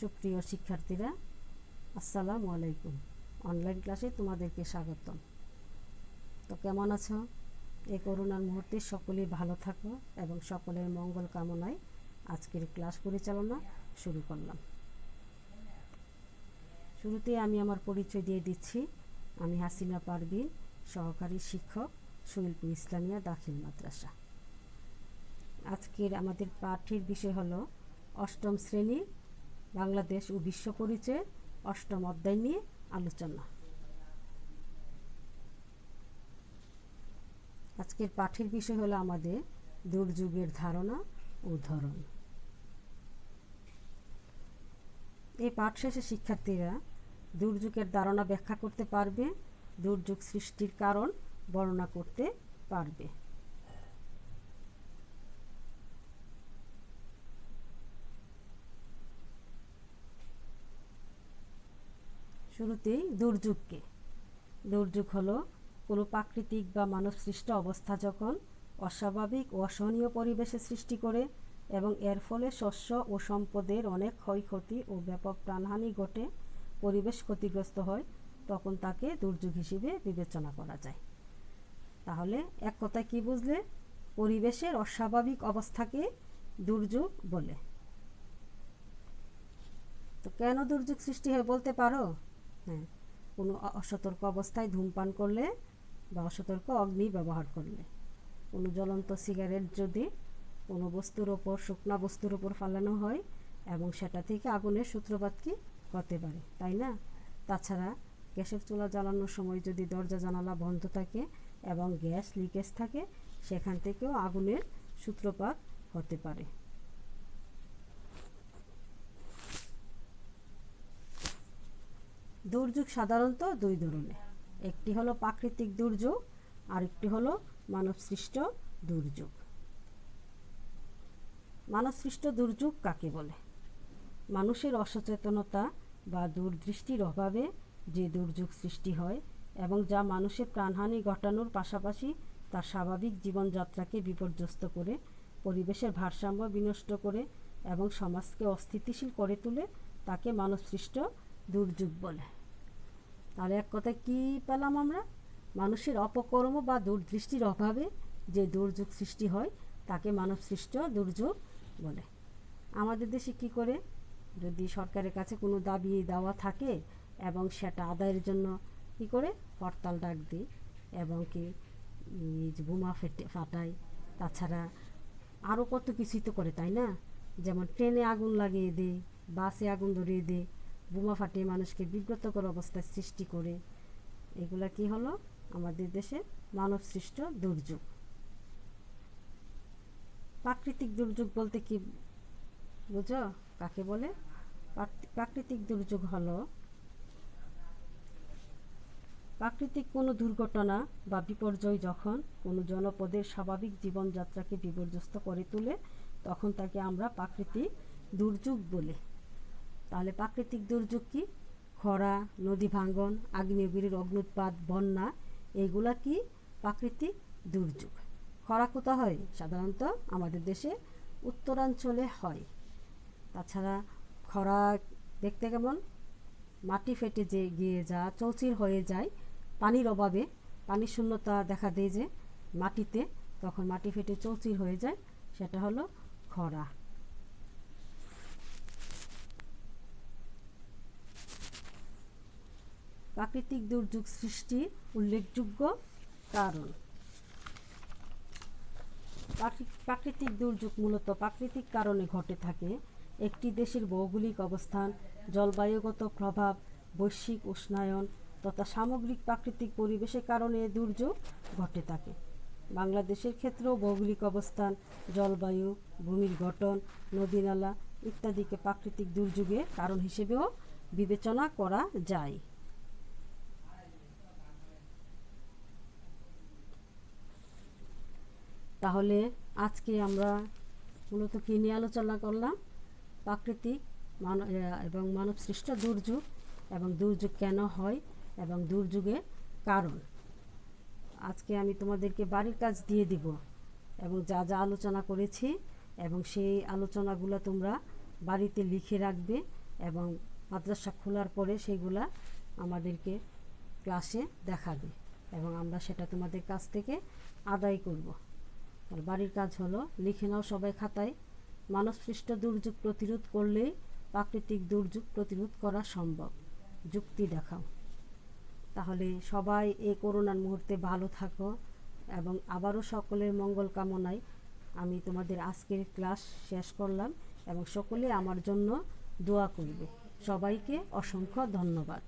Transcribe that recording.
সুপ্রিয় শিক্ষার্থীরা, আসসালামু আলাইকুম। অনলাইন ক্লাসে তোমাদেরকে স্বাগতম। তো কেমন আছো? এই করোনার মুহূর্তে সকলেই ভালো থাকো এবং সকলের মঙ্গল কামনায় আজকের ক্লাস পরিচালনা শুরু করলাম। শুরুতে আমি আমার পরিচয় দিয়ে দিচ্ছি। আমি হাসিনা পারভিন, সহকারী শিক্ষক সুইলপুর ইসলামিয়া দাখিল মাদ্রাসা। আজকের আমাদের পাঠের বিষয় হলো অষ্টম শ্রেণি বাংলাদেশ ও বিশ্ব পরিচয় অষ্টম অধ্যায় নিয়ে আলোচনা। আজকের পাঠের বিষয় হলো আমাদের দুর্যোগের ধারণা ও ধরন। এই পাঠ শেষে শিক্ষার্থীরা দুর্যোগের ধারণা ব্যাখ্যা করতে পারবে, দুর্যোগ সৃষ্টির কারণ বর্ণনা করতে পারবে। শুরুতেই দুর্যোগকে। দুর্যোগ হলো কোনো প্রাকৃতিক বা মানবসৃষ্ট অবস্থা যখন অস্বাভাবিক ও অসহনীয় পরিবেশে সৃষ্টি করে এবং এর ফলে শস্য ও সম্পদের অনেক ক্ষয়ক্ষতি ও ব্যাপক প্রাণহানি ঘটে, পরিবেশ ক্ষতিগ্রস্ত হয়, তখন তাকে দুর্যোগ হিসেবে বিবেচনা করা যায়। তাহলে এক কথায় কী বুঝলে? পরিবেশের অস্বাভাবিক অবস্থাকে দুর্যোগ বলে। তো কেন দুর্যোগ সৃষ্টি হয় বলতে পারো? হ্যাঁ কোনো অসতর্ক অবস্থায় ধূমপান করলে বা অসতর্ক অগ্নি ব্যবহার করলে। কোনো জ্বলন্ত সিগারেট যদি কোনো বস্তুর ওপর, শুকনা বস্তুর ওপর ফালানো হয় এবং সেটা থেকে আগুনের সূত্রপাত কি? হতে পারে, তাই না? তাছাড়া গ্যাসের চুলা জ্বালানোর সময় যদি দরজা, জানালা বন্ধ থাকে এবং গ্যাস লিকেজ থাকে, সেখান থেকেও আগুনের সূত্রপাত হতে পারে। দুর্যোগ সাধারণত দুই ধরনের। একটি হলো প্রাকৃতিক দুর্যোগ আর একটি হলো মানবসৃষ্ট দুর্যোগ। মানবসৃষ্ট দুর্যোগ কাকে বলে? মানুষের অসচেতনতা বা দূরদৃষ্টির অভাবে যে দুর্যোগ সৃষ্টি হয় এবং যা মানুষের প্রাণহানি ঘটানোর পাশাপাশি তার স্বাভাবিক জীবনযাত্রাকে বিপর্যস্ত করে, পরিবেশের ভারসাম্য বিনষ্ট করে এবং সমাজকে অস্থিতিশীল করে তুলে তাকে মানবসৃষ্ট দুর্যোগ বলে। তাহলে এক কথায় কী পেলাম আমরা? মানুষের অপকর্ম বা দূরদৃষ্টির অভাবে যে দুর্যোগ সৃষ্টি হয়, তাকে মানব সৃষ্ট দুর্যোগ বলে। আমাদের দেশে কি করে? যদি সরকারের কাছে কোনো দাবি দেওয়া থাকে এবং সেটা আদায়ের জন্য কি করে? হরতাল ডাক দিই এবং কি বোমা ফেটে ফাটাই তাছাড়া আরও কত কিছুই তো করে, তাই না? যেমন ট্রেনে আগুন লাগিয়ে দেয়, বাসে আগুন ধরিয়ে দেয়। বোমা ফাটিয়ে মানুষকে বিব্রতকর অবস্থায় সৃষ্টি করে, এগুলা কি হলো? আমাদের দেশে মানব সৃষ্ট দুর্যোগ। প্রাকৃতিক দুর্যোগ বলতে কি বুঝো? কাকে বলে? প্রাকৃতিক দুর্যোগ হলো, প্রাকৃতিক কোনো দুর্ঘটনা বা বিপর্যয় যখন কোনো জনপদের স্বাভাবিক জীবনযাত্রাকে বিপর্যস্ত করে তোলে, তখন তাকে আমরা প্রাকৃতিক দুর্যোগ বলি। তাহলে প্রাকৃতিক দুর্যোগ কি? খরা, নদী ভাঙ্গন আগ্নেয়গিরির অগ্নুৎপাত, বন্যা, এগুলা কি প্রাকৃতিক দুর্যোগ? খরা কোথা হয়? সাধারণত আমাদের দেশে উত্তরাঞ্চলে হয়। তাছাড়া খরা দেখতে কেমন? মাটি ফেটে যে গিয়ে যা চৌচির হয়ে যায়, পানির অভাবে। পানির শূন্যতা দেখা দেয় যে মাটিতে, তখন মাটি ফেটে চৌচির হয়ে যায়, সেটা হলো খরা। প্রাকৃতিক দুর্যোগ সৃষ্টি উল্লেখযোগ্য কারণ। প্রাকৃতিক দুর্যোগ মূলত প্রাকৃতিক কারণে ঘটে থাকে। একটি দেশের ভৌগোলিক অবস্থান, জলবায়ুগত প্রভাব, বৈশ্বিক উষ্ণায়ন তথা সামগ্রিক প্রাকৃতিক পরিবেশের কারণে দুর্যোগ ঘটে থাকে। বাংলাদেশের ক্ষেত্রেও ভৌগোলিক অবস্থান, জলবায়ু, ভূমির গঠন নদীনালা ইত্যাদিকে প্রাকৃতিক দুর্যোগের কারণ হিসেবেও বিবেচনা করা যায়। তাহলে আজকে আমরা মূলত কী নিয়ে আলোচনা করলাম? প্রাকৃতিক মান এবং মানব সৃষ্ট দুর্যোগ এবং দুর্যোগ কেন হয় এবং দুর্যোগের কারণ। আজকে আমি তোমাদেরকে বাড়ির কাজ দিয়ে দিব এবং যা যা আলোচনা করেছি এবং সেই আলোচনাগুলো তোমরা বাড়িতে লিখে রাখবে এবং মাদ্রাসা খোলার পরে সেগুলা আমাদেরকে ক্লাসে দেখাবে এবং আমরা সেটা তোমাদের কাছ থেকে আদায় করব। আর বাড়ির কাজ হলো, লিখে নাও সবাই খাতায়। মানবসৃষ্ট দুর্যোগ প্রতিরোধ করলেই প্রাকৃতিক দুর্যোগ প্রতিরোধ করা সম্ভব। যুক্তি দেখাও। তাহলে সবাই এই করোনার মুহূর্তে ভালো থাকো এবং আবারও সকলের মঙ্গল কামনায় আমি তোমাদের আজকের ক্লাস শেষ করলাম এবং সকলে আমার জন্য দোয়া করবে। সবাইকে অসংখ্য ধন্যবাদ।